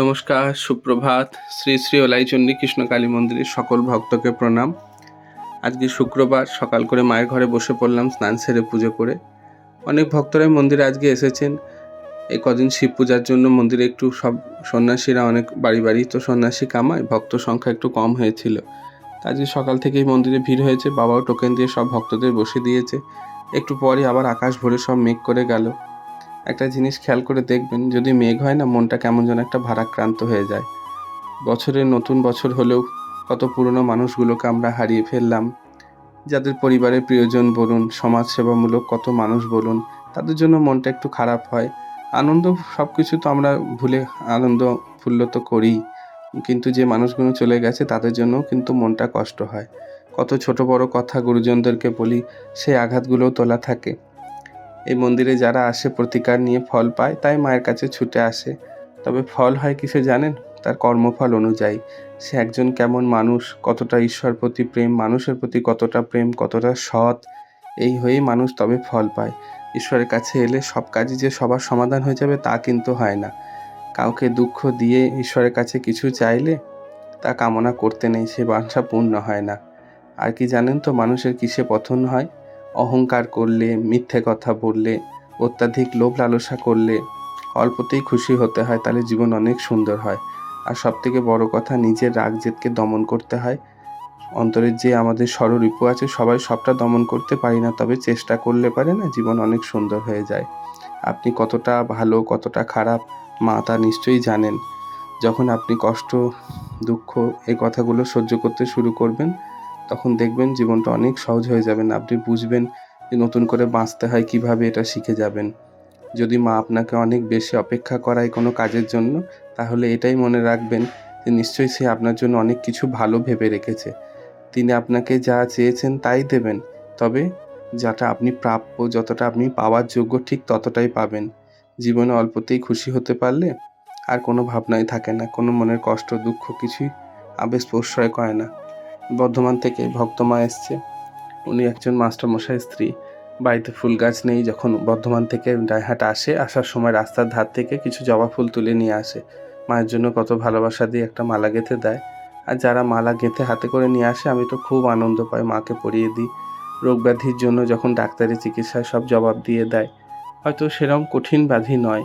নমস্কার, সুপ্রভাত। শ্রী শ্রী ওলাইচন্ডী কৃষ্ণকালী মন্দিরের সকল ভক্তকে প্রণাম। আজকে শুক্রবার সকাল করে মায়ের ঘরে বসে পড়লাম স্নান সেরে পুজো করে। অনেক ভক্তরাই মন্দিরে আজকে এসেছেন। এই কদিন শিব পূজার জন্য মন্দিরে একটু সব সন্ন্যাসীরা অনেক বাড়ি বাড়ি তো সন্ন্যাসী কামায়, ভক্ত সংখ্যা একটু কম হয়েছিল। আজকে সকাল থেকেই মন্দিরে ভিড় হয়েছে, বাবাও টোকেন দিয়ে সব ভক্তদের বসে দিয়েছে। একটু পরে আবার আকাশ ভরে সব মেঘ করে গেল। একটা জিনিস খেয়াল করে দেখবেন, যদি মেঘ হয় না, মনটা কেমন যেন একটা ভারাক্রান্ত হয়ে যায়। বছরের নতুন বছর হলেও কত পুরনো মানুষগুলোকে আমরা হারিয়ে ফেললাম। যাদের পরিবারের প্রিয়জন বলুন, সমাজসেবামূলক কত মানুষ বলুন, তাদের জন্য মনটা একটু খারাপ হয়। আনন্দ সব কিছু তো আমরা ভুলে আনন্দ ফুল্ল তো করি। কিন্তু যে মানুষগুলো চলে গেছে, তাদের জন্যও কিন্তু মনটা কষ্ট হয়। কত ছোট বড় কথা গুরুজনদেরকে বলি সেই আঘাতগুলোও তোলা থাকে। এই মন্দিরে যারা আসে, প্রতিকার নিয়ে ফল পায়, তাই মায়ের কাছে ছুটে আসে। তবে ফল হয় কিসে জানেন? তার কর্মফল অনুযায়ী। সে একজন কেমন মানুষ, কতটা ঈশ্বর প্রতি প্রেম, মানুষের প্রতি কতটা প্রেম, কতটা সৎ, এই হয়েই মানুষ তবে ফল পায়। ঈশ্বরের কাছে এলে সব কাজই যে সবার সমাধান হয়ে যাবে তা কিন্তু হয় না। কাউকে দুঃখ দিয়ে ঈশ্বরের কাছে কিছু চাইলে তা কামনা করতে নেই, সে বাঞ্ছা পূর্ণ হয় না। আর কি জানেন তো মানুষের কিসে পথন হয়? অহংকার করলে, মিথ্যে কথা বললে, অত্যাধিক লোভ লালসা করলে, অল্পতেই খুশি হতে হয়, তাহলে জীবন অনেক সুন্দর হয়। আর সব থেকে বড় কথা, নিজের রাগ জেদকে দমন করতে হয়। অন্তরের যে আমাদের স্বরূপু আছে, সবাই সবটা দমন করতে পারি না, তবে চেষ্টা করলে পারে না, জীবন অনেক সুন্দর হয়ে যায়। আপনি কতটা ভালো, কতটা খারাপ, মা তা নিশ্চয়ই জানেন। যখন আপনি কষ্ট, দুঃখ এই কথাগুলো সহ্য করতে শুরু করবেন তখন দেখবেন জীবনটা অনেক সহজ হয়ে যাবেন আপনি বুঝবেন যে নতুন করে বাঁচতে হয়, কীভাবে এটা শিখে যাবেন। যদি মা আপনাকে অনেক বেশি অপেক্ষা করায় কোনো কাজের জন্য, তাহলে এটাই মনে রাখবেন যে নিশ্চয়ই সে আপনার জন্য অনেক কিছু ভালো ভেবে রেখেছে। তিনি আপনাকে যা চেয়েছেন তাই দেবেন, তবে যাটা আপনি প্রাপ্য, যতটা আপনি পাওয়ার যোগ্য, ঠিক ততটাই পাবেন। জীবনে অল্পতেই খুশি হতে পারলে আর কোনো ভাবনাই থাকে না, কোনো মনের কষ্ট, দুঃখ কিছুই আবেশ প্রশ্রয় করে না। বর্ধমান থেকে ভক্তমা এসছে। উনি একজন মাস্টারমশাই স্ত্রী। বাড়িতে ফুল গাছ নেই। যখন বর্ধমান থেকে ডাইহাট আসে, আসার সময় রাস্তার ধার থেকে কিছু জবা ফুল তুলে নিয়ে আসে। মায়ের জন্য কত ভালোবাসা দিয়ে একটা মালা গেঁথে দেয়। আর যারা মালা গেঁথে হাতে করে নিয়ে আসে, আমি তো খুব আনন্দ পাই মাকে পরিয়ে দিই। রোগ ব্যাধির জন্য যখন ডাক্তারি চিকিৎসায় সব জবাব দিয়ে দেয়, হয়তো সেরকম কঠিন ব্যাধি নয়।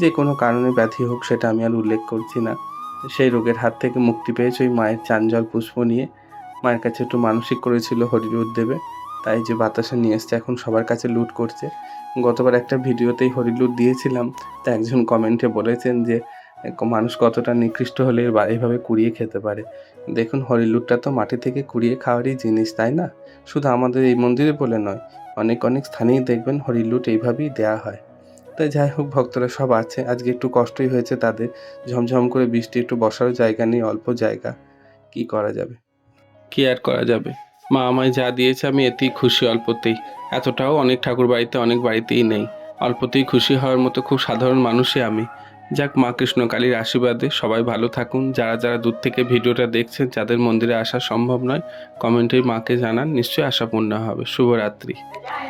যে কোনো কারণে ব্যাধি হোক, সেটা আমি আর উল্লেখ করছি না। সেই রোগের হাত থেকে মুক্তি পেয়েছে ওই মায়ের চাঞ্জল পুষ্প নিয়ে মায়ের কাছে একটু মানসিক করেছিল হরিলুট দেবে, তাই যে বাতাসে নিয়ে এসছে, এখন সবার কাছে লুট করছে। গতবার একটা ভিডিওতেই হরিলুট দিয়েছিলাম, তা একজন কমেন্টে বলেছেন যে, মানুষ কতটা নিকৃষ্ট হলে এর বা- এইভাবে কুড়িয়ে খেতে পারে। দেখুন, হরিলুটটা তো মাটি থেকে কুড়িয়ে খাওয়ারই জিনিস, তাই না? শুধু আমাদের এই মন্দিরে বলে নয়, অনেক অনেক স্থানেই দেখবেন হরিলুট এইভাবেই দেয়া হয়। তাই যাই হোক, ভক্তরা সব আছে, আজকে একটু কষ্টই হয়েছে তাদের, ঝমঝম করে বৃষ্টি, একটু বসারও জায়গা নেই, অল্প জায়গা। কি করা যাবে? কি আর করা যাবে। মা আমায় যা দিয়েছে আমি এতেই খুশি অল্পতেই। এতটাও অনেক ঠাকুর বাড়িতে অনেক বাড়িতেই নেই। অল্পতেই খুশি হওয়ার মতো খুব সাধারণ মানুষই আমি। যাক মা কৃষ্ণকালীর আশীর্বাদে সবাই ভালো থাকুন। যারা যারা দূর থেকে ভিডিওটা দেখছেন, যাদের মন্দিরে আসা সম্ভব নয়, কমেন্টে মাকে জানান। নিশ্চয়ই আশাপূর্ণ হবে। শুভরাত্রি।